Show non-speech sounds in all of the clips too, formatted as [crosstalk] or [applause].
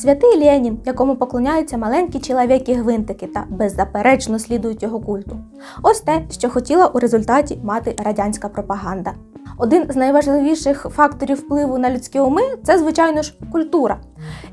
Святий Ленін, якому поклоняються маленькі чоловіки-гвинтики та беззаперечно слідують його культу. Ось те, що хотіла у результаті мати радянська пропаганда. Один з найважливіших факторів впливу на людські уми це, звичайно ж, культура.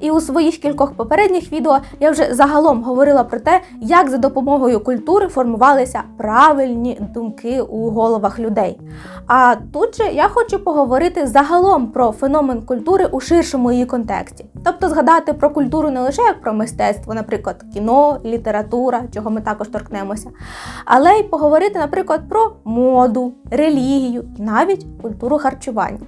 І у своїх кількох попередніх відео я вже загалом говорила про те, як за допомогою культури формувалися правильні думки у головах людей. А тут же я хочу поговорити загалом про феномен культури у ширшому її контексті. Тобто згадати про культуру не лише як про мистецтво, наприклад, кіно, література, чого ми також торкнемося, але й поговорити, наприклад, про моду, релігію навіть культуру харчування.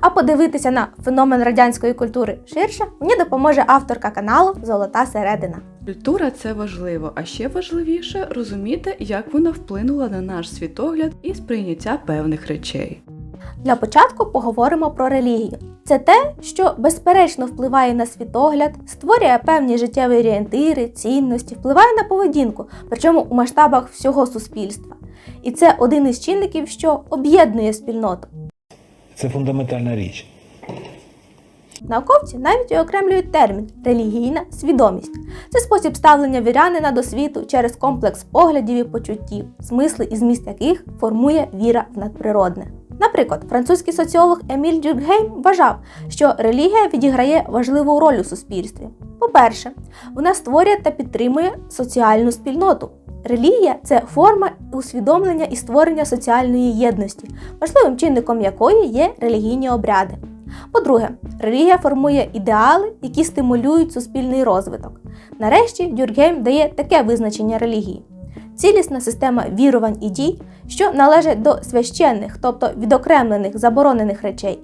А подивитися на феномен радянської культури ширше мені допоможе авторка каналу Золота середина. Культура це важливо, а ще важливіше розуміти, як вона вплинула на наш світогляд і сприйняття певних речей. Для початку поговоримо про релігію. Це те, що безперечно впливає на світогляд, створює певні життєві орієнтири, цінності, впливає на поведінку, причому у масштабах всього суспільства. І це один із чинників, що об'єднує спільноту. Це фундаментальна річ. Науковці навіть окремлюють термін релігійна свідомість. Це спосіб ставлення вірянина до світу через комплекс поглядів і почуттів, смисли і зміст яких формує віра в надприродне. Наприклад, французький соціолог Еміль Дюркгейм вважав, що релігія відіграє важливу роль у суспільстві. По-перше, вона створює та підтримує соціальну спільноту. Релігія це форма усвідомлення і створення соціальної єдності, важливим чинником якої є релігійні обряди. По-друге, релігія формує ідеали, які стимулюють суспільний розвиток. Нарешті Дюркгейм дає таке визначення релігії: цілісна система вірувань і дій, що належать до священних, тобто відокремлених заборонених речей,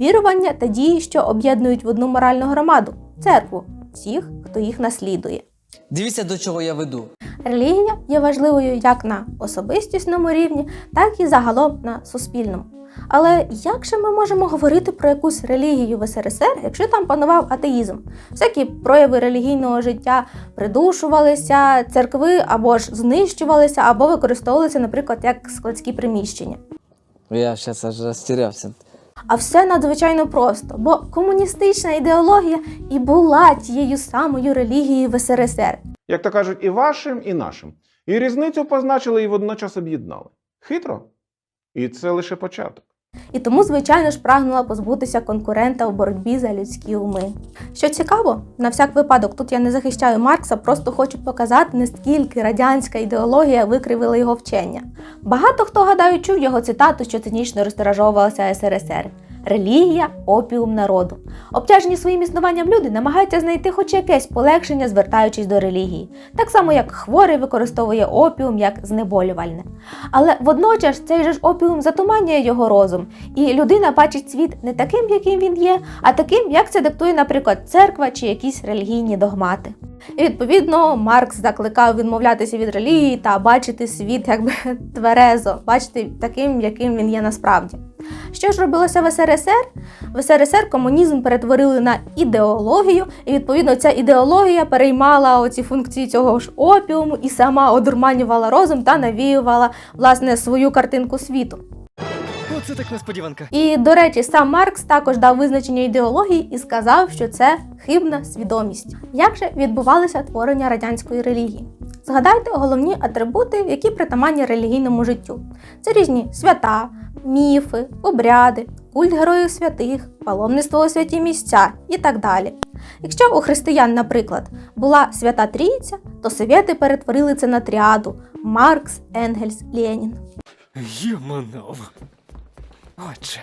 вірування та дії, що об'єднують в одну моральну громаду церкву, всіх, хто їх наслідує. Дивіться, до чого я веду. Релігія є важливою як на особистісному рівні, так і загалом на суспільному. Але як же ми можемо говорити про якусь релігію в СРСР, якщо там панував атеїзм? Всякі прояви релігійного життя придушувалися, церкви або ж знищувалися, або використовувалися, наприклад, як складські приміщення. Я зараз аж розтірявся. А все надзвичайно просто, бо комуністична ідеологія і була тією самою релігією в СРСР. Як то кажуть, і вашим, і нашим. І різницю позначили і водночас об'єднали. Хитро? І це лише початок. І тому, звичайно ж, прагнула позбутися конкурента у боротьбі за людські уми. Що цікаво, на всяк випадок, тут я не захищаю Маркса, просто хочу показати, наскільки радянська ідеологія викривила його вчення. Багато хто гадаю чув його цитату, що цинічно розтиражовувалася СРСР. Релігія опіум народу. Обтяжені своїм існуванням люди намагаються знайти хоч якесь полегшення, звертаючись до релігії, так само як хворий використовує опіум як знеболювальне. Але водночас цей же ж опіум затуманює його розум, і людина бачить світ не таким, яким він є, а таким, як це диктує, наприклад, церква чи якісь релігійні догмати. І відповідно Маркс закликав відмовлятися від релігії та бачити світ якби [laughs] тверезо, бачити таким, яким він є насправді. Що ж робилося в СРСР? В СРСР комунізм перетворили на ідеологію, і відповідно ця ідеологія переймала оці функції цього ж опіуму і сама одурманювала розум та навіювала власне свою картинку світу. Оце так несподіванка. І, до речі, сам Маркс також дав визначення ідеології і сказав, що це хибна свідомість. Як же відбувалося творення радянської релігії? Згадайте головні атрибути, які притаманні релігійному життю. Це різні свята, міфи, обряди, культ героїв святих, паломництво у святі місця і так далі. Якщо у християн, наприклад, була свята трійця, то совєти перетворили це на тріаду Маркс, Енгельс, Ленін. Єманов. Отче.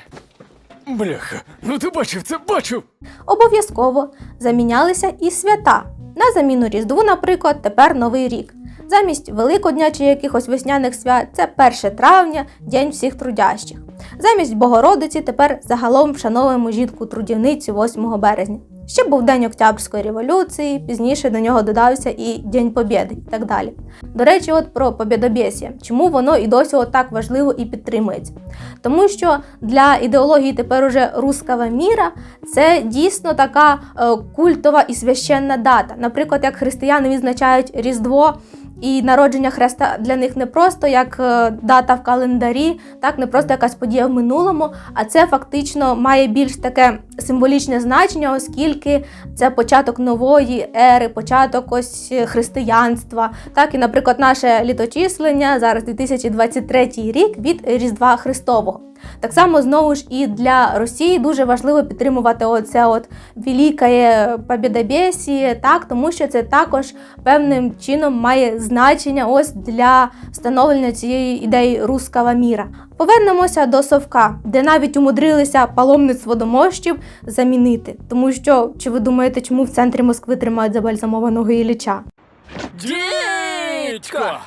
Бляха, ну ти бачив це, бачив! Обов'язково замінялися і свята. На заміну Різдву, наприклад, тепер Новий рік. Замість Великодня чи якихось весняних свят це 1 травня, День всіх трудящих. Замість Богородиці тепер загалом вшановуємо жінку трудівницю 8 березня. Ще був День Октябрьської революції, пізніше до нього додався і День Побєди і так далі. До речі, от про побєдобєсія. Чому воно і досі так важливо і підтримується? Тому що для ідеології тепер уже рускава міра це дійсно така е, культова і священна дата. Наприклад, як християни відзначають Різдво І народження хреста для них не просто як е, дата в календарі, так не просто якась подія в минулому, а це фактично має більш таке символічне значення, оскільки це початок нової ери, початок ось християнства. Так, і, наприклад, наше літочислення зараз 2023 рік від Різдва Христового. Так само знову ж і для Росії дуже важливо підтримувати оце от великає побєдобєсіє, так, тому що це також певним чином має значення ось для встановлення цієї ідеї руского міра. Повернемося до совка, де навіть умудрилися паломництво до мощів замінити. Тому що, чи ви думаєте, чому в центрі Москви тримають забальзамованого Ілліча? Дідько!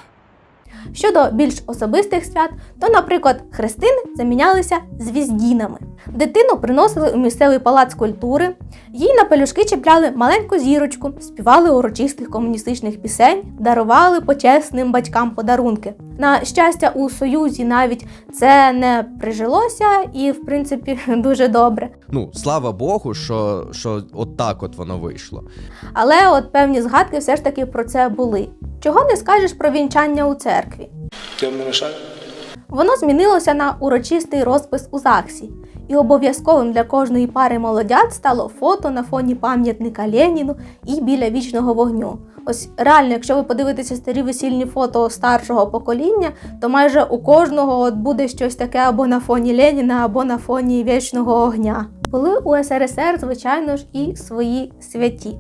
Щодо більш особистих свят, то, наприклад, хрестини замінялися звіздінами. Дитину приносили у місцевий палац культури, їй на пелюшки чіпляли маленьку зірочку, співали урочистих комуністичних пісень, дарували почесним батькам подарунки. На щастя, у Союзі навіть це не прижилося, і в принципі [laughs] дуже добре. Ну, слава Богу, що, що от так от воно вийшло. Але от певні згадки все ж таки про це були. Чого не скажеш про вінчання у церкві? Темный шаг. Воно змінилося на урочистий розпис у ЗАГСі, і обов'язковим для кожної пари молодят стало фото на фоні пам'ятника Леніну і біля вічного вогню. Ось реально, якщо ви подивитеся старі весільні фото старшого покоління, то майже у кожного от буде щось таке або на фоні Леніна, або на фоні вічного огня. Були у СРСР, звичайно ж, і свої святі,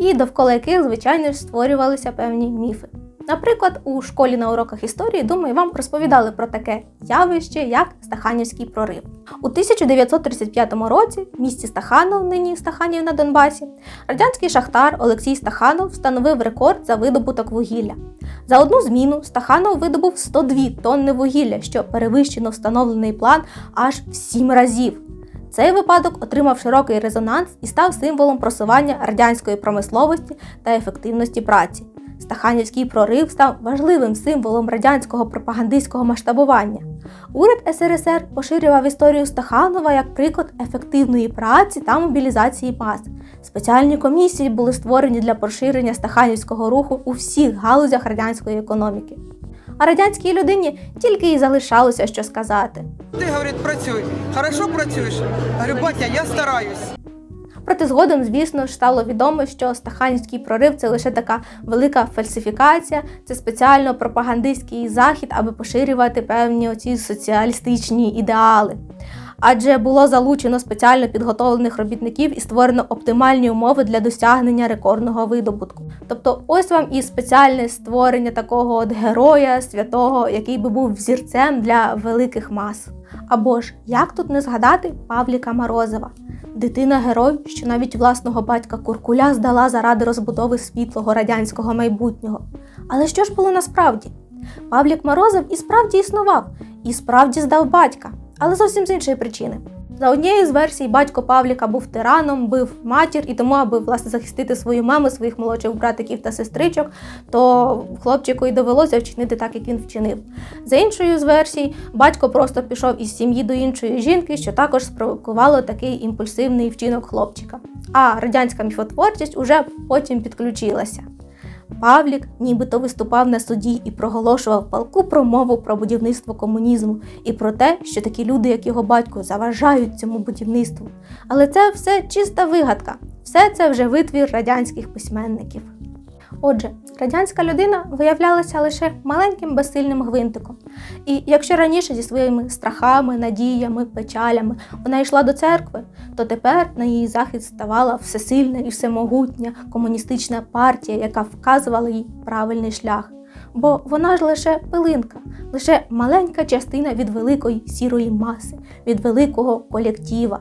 і довкола яких, звичайно ж, створювалися певні міфи. Наприклад, у школі на уроках історії, думаю, вам розповідали про таке явище, як Стаханівський прорив. У 1935 році в місті Стаханов, нині Стаханів на Донбасі, радянський шахтар Олексій Стаханов встановив рекорд за видобуток вугілля. За одну зміну Стаханов видобув 102 тонни вугілля, що перевищено встановлений план аж в 7 разів. Цей випадок отримав широкий резонанс і став символом просування радянської промисловості та ефективності праці. Стаханівський прорив став важливим символом радянського пропагандистського масштабування. Уряд СРСР поширював історію Стаханова як приклад ефективної праці та мобілізації мас. Спеціальні комісії були створені для поширення стаханівського руху у всіх галузях радянської економіки. А радянській людині тільки й залишалося що сказати. Ти, говорить, працюй. Хорошо працюєш? Говорю, батя, я стараюсь. Проте згодом, звісно ж, стало відомо, що Стаханівський прорив це лише така велика фальсифікація, це спеціально пропагандистський захід, аби поширювати певні оці соціалістичні ідеали. Адже було залучено спеціально підготовлених робітників і створено оптимальні умови для досягнення рекордного видобутку. Тобто, ось вам і спеціальне створення такого от героя святого, який би був взірцем для великих мас. Або ж як тут не згадати Павліка Морозова, дитина-герой, що навіть власного батька Куркуля здала заради розбудови світлого радянського майбутнього. Але що ж було насправді? Павлік Морозов і справді існував, і справді здав батька, але зовсім з іншої причини. За однією з версій, батько Павліка був тираном, бив матір, і тому, аби власне захистити свою маму, своїх молодших братиків та сестричок, то хлопчику й довелося вчинити так, як він вчинив. За іншою з версій, батько просто пішов із сім'ї до іншої жінки, що також спровокувало такий імпульсивний вчинок хлопчика. А радянська міфотворчість уже потім підключилася. Павлік нібито виступав на суді і проголошував палку промову про будівництво комунізму і про те, що такі люди, як його батько, заважають цьому будівництву. Але це все чиста вигадка, все це вже витвір радянських письменників. Отже, радянська людина виявлялася лише маленьким безсильним гвинтиком. І якщо раніше зі своїми страхами, надіями, печалями вона йшла до церкви, то тепер на її захист ставала всесильна і всемогутня комуністична партія, яка вказувала їй правильний шлях. Бо вона ж лише пилинка, лише маленька частина від великої сірої маси, від великого колектива.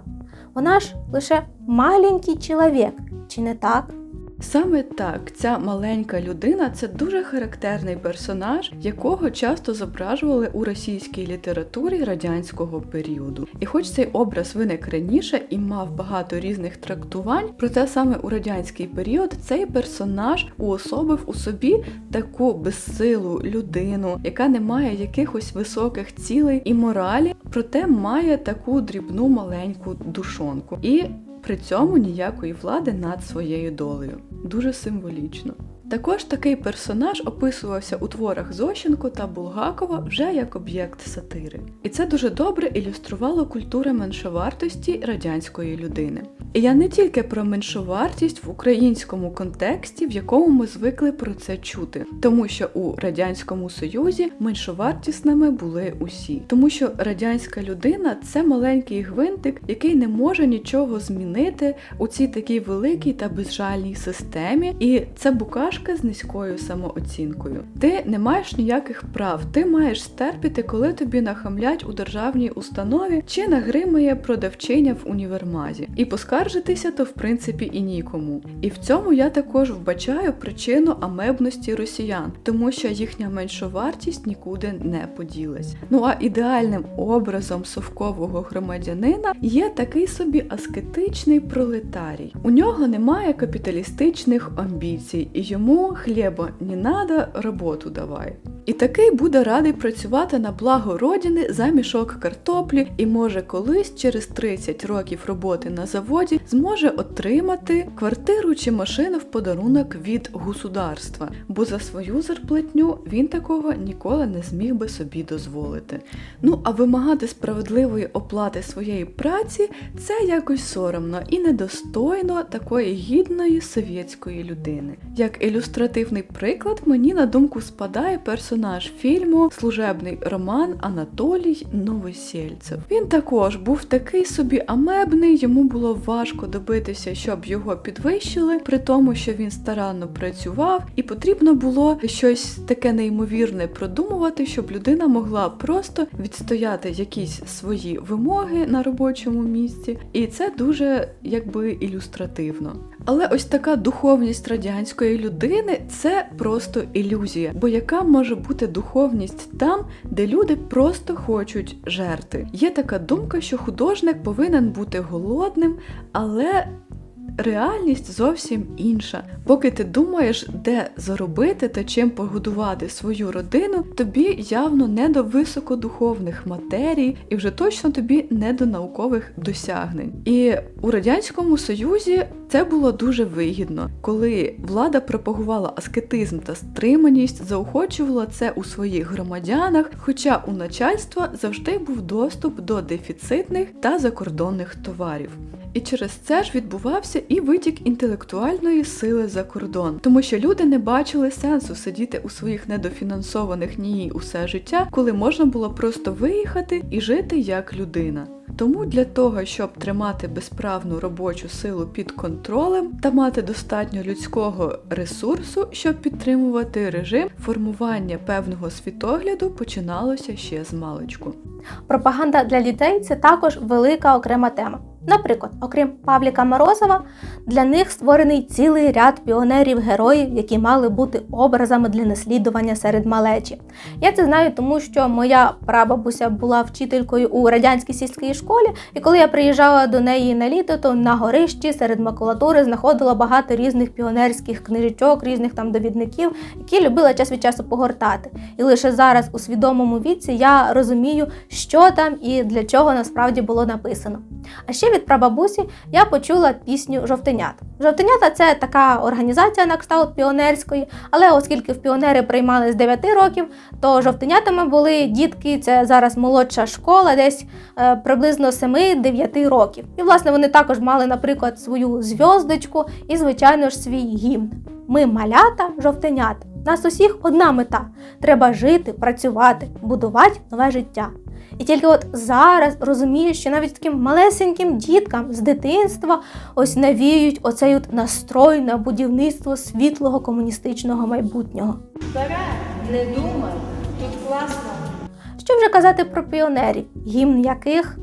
Вона ж лише маленький чоловік, чи не так? Саме так, ця маленька людина це дуже характерний персонаж, якого часто зображували у російській літературі радянського періоду. І хоч цей образ виник раніше і мав багато різних трактувань, проте саме у радянський період цей персонаж уособив у собі таку безсилу людину, яка не має якихось високих цілей і моралі, проте має таку дрібну маленьку душонку. І при цьому ніякої влади над своєю долею. Дуже символічно. Також такий персонаж описувався у творах Зощенко та Булгакова вже як об'єкт сатири. І це дуже добре ілюструвало культуру меншовартості радянської людини. І я не тільки про меншовартість в українському контексті, в якому ми звикли про це чути, тому що у радянському союзі меншовартісними були усі, тому що радянська людина це маленький гвинтик, який не може нічого змінити у цій такій великій та безжальній системі, і це букашка з низькою самооцінкою. Ти не маєш ніяких прав, ти маєш стерпіти, коли тобі нахамлять у державній установі чи нагримає продавчиня в універмазі. І поскаржитися то в принципі і нікому. І в цьому я також вбачаю причину амебності росіян, тому що їхня меншовартість нікуди не поділась. Ну а ідеальним образом совкового громадянина є такий собі аскетичний пролетарій. У нього немає капіталістичних амбіцій, і йому хліба не надо, роботу давай. І такий буде радий працювати на благо родини за мішок картоплі і може колись через 30 років роботи на заводі зможе отримати квартиру чи машину в подарунок від государства, бо за свою зарплатню він такого ніколи не зміг би собі дозволити. Ну а вимагати справедливої оплати своєї праці це якось соромно і недостойно такої гідної совєтської людини. Як ілюстративний приклад, мені на думку спадає персонаж фільму Служебний роман Анатолій Новосельцев. Він також був такий собі амебний, йому було важко добитися, щоб його підвищили, при тому, що він старанно працював, і потрібно було щось таке неймовірне продумувати, щоб людина могла просто відстояти якісь свої вимоги на робочому місці, і це дуже якби ілюстративно. Але ось така духовність радянської людини це просто ілюзія. Бо яка може бути духовність там, де люди просто хочуть жерти? Є така думка, що художник повинен бути голодним, але реальність зовсім інша. Поки ти думаєш, де заробити та чим погодувати свою родину, тобі явно не до високодуховних матерій, і вже точно тобі не до наукових досягнень. І у радянському союзі це було дуже вигідно, коли влада пропагувала аскетизм та стриманість, заохочувала це у своїх громадянах, хоча у начальства завжди був доступ до дефіцитних та закордонних товарів. І через це ж відбувався і витік інтелектуальної сили за кордон, тому що люди не бачили сенсу сидіти у своїх недофінансованих НІІ усе життя, коли можна було просто виїхати і жити як людина. Тому для того, щоб тримати безправну робочу силу під контролем та мати достатньо людського ресурсу, щоб підтримувати режим, формування певного світогляду починалося ще з маличку. Пропаганда для дітей це також велика окрема тема. Наприклад, окрім Павліка Морозова, для них створений цілий ряд піонерів-героїв, які мали бути образами для наслідування серед малечі. Я це знаю, тому що моя прабабуся була вчителькою у радянській сільській школі, і коли я приїжджала до неї на літо, то на горищі серед макулатури знаходила багато різних піонерських книжечок, різних там довідників, які любила час від часу погортати. І лише зараз, у свідомому віці, я розумію, що там і для чого насправді було написано. А ще від прабабусі я почула пісню Жовтенят. Жовтенята це така організація на кшталт піонерської, але оскільки в піонери приймали з 9 років, то жовтенятами були дітки, це зараз молодша школа, десь е, приблизно 7-9 років. І власне вони також мали, наприклад, свою зв'яздочку і, звичайно ж, свій гімн. Ми малята, жовтенята. Нас усіх одна мета: треба жити, працювати, будувати нове життя. І тільки от зараз розумію, що навіть таким малесеньким діткам з дитинства ось навіють оцей от настрой на будівництво світлого комуністичного майбутнього. Не думай, тут класно. Що вже казати про піонерів, гімн яких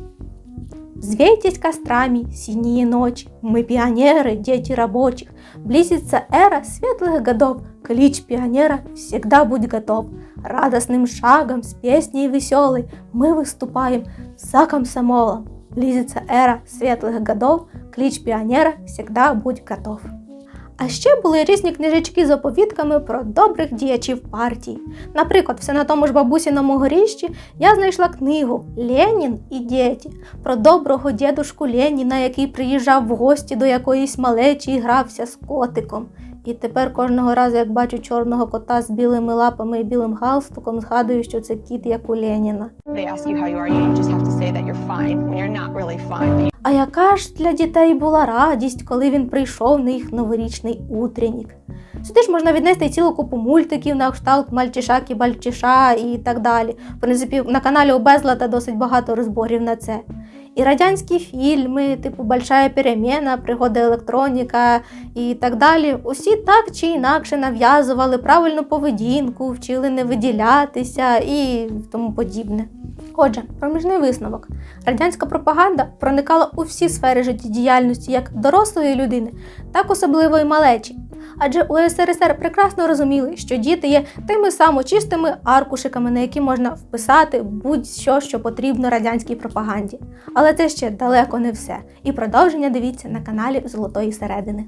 Звейтесь кострами, синие ночи, мы пионеры, дети рабочих. Близится эра светлых годов, клич пионера всегда будь готов. Радостным шагом, с песней веселой мы выступаем за комсомолом. Близится эра светлых годов, клич пионера всегда будь готов. А ще були різні книжечки з оповідками про добрих діячів партії. Наприклад, все на тому ж бабусіному горіщі я знайшла книгу Ленін і діти про доброго дідушку Леніна, який приїжджав в гості до якоїсь малечі і грався з котиком. І тепер кожного разу, як бачу чорного кота з білими лапами і білим галстуком, згадую, що це кіт як у Леніна. А яка ж для дітей була радість, коли він прийшов на їх новорічний утреннік? Сюди ж можна віднести цілу купу мультиків на кшталт Мальчишак і Бальчиша і так далі. В принципі, на каналі у Безлата досить багато розборів на це. І радянські фільми, типу Большая перемена, пригоди електроніка і так далі. Усі так чи інакше нав'язували правильну поведінку, вчили не виділятися і тому подібне. Отже, проміжний висновок. Радянська пропаганда проникала у всі сфери життєдіяльності як дорослої людини, так особливо і малечі. Адже у СРСР прекрасно розуміли, що діти є тими самочистими аркушиками, на які можна вписати будь-що, що потрібно радянській пропаганді. Але це ще далеко не все. І продовження дивіться на каналі Золотої середини.